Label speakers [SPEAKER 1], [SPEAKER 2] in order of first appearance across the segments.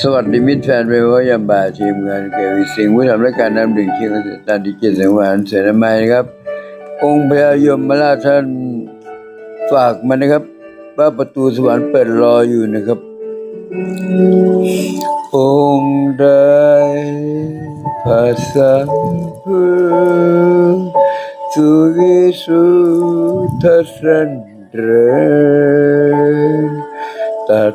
[SPEAKER 1] สวัสดีมิตรแฟนเวลยามบ่ายทีมงานเกวิสิงห์ผู้ทำรายการนำดื่มเชียงเกษตรตาดิเกตสังวานเสนามัยนะครับ องค์พระยมมาราชท่านฝากมานะครับว่าประตูสวรรค์เปิดรออยู่นะครับ องค์ใดภาษาพุทธสุวิสุทธสันเดรตัด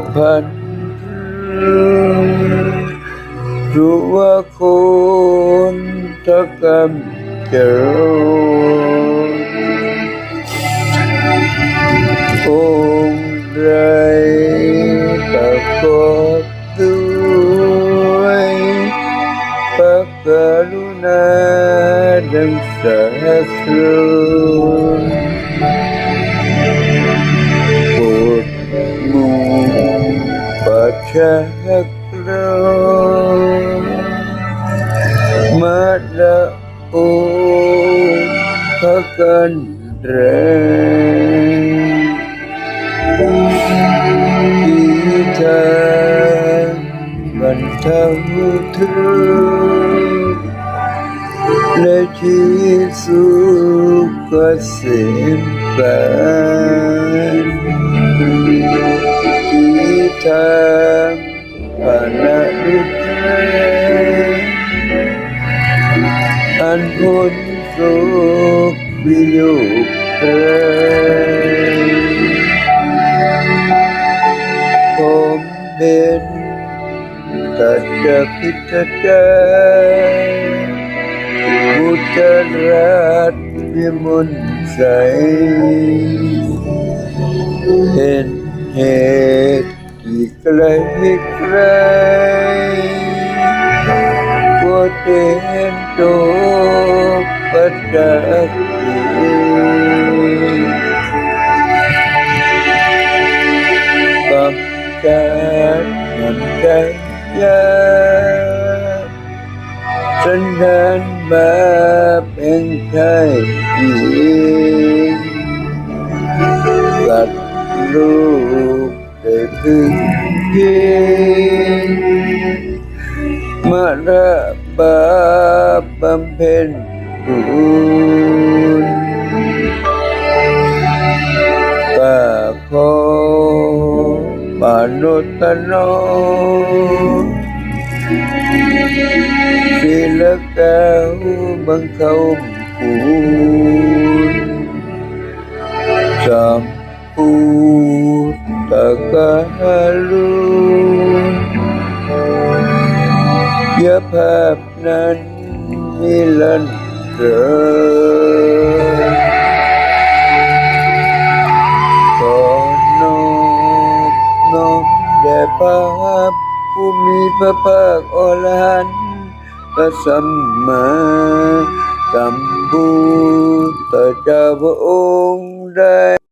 [SPEAKER 1] บพันรู้ว่าคนทักกรรมจะรอองไรประกอบด้วยพระกรุณาดังสาครุ ประชากรมาละองค์พระกั นแรงที่ทางบรรเทาทุกข์และที่สุขเกที่ทางปานาลุตรอันพ้นโศกวิโยคเตยผมเป็นตัดจะพิจารบุตรราชวิมลใสเห็นเหตุ ที่ไกลไกลก็เต็นโตปัจจักกับการนำใจยาสันดานบาเป็นใครอีกกัดลูก ได้พึ่งเพียงมาระบาปบำเพ็ญบุญป้าขอ ปานุตโนศิลแก้วบังเขาปูนจำปูตะกาลุยาภาพนั้นมิลันเดินขอนอบน้อมแด่พระผู้มีพระภาคอรหันต์พระสัมมาสัมพุทธเจ้าพระองค์ได้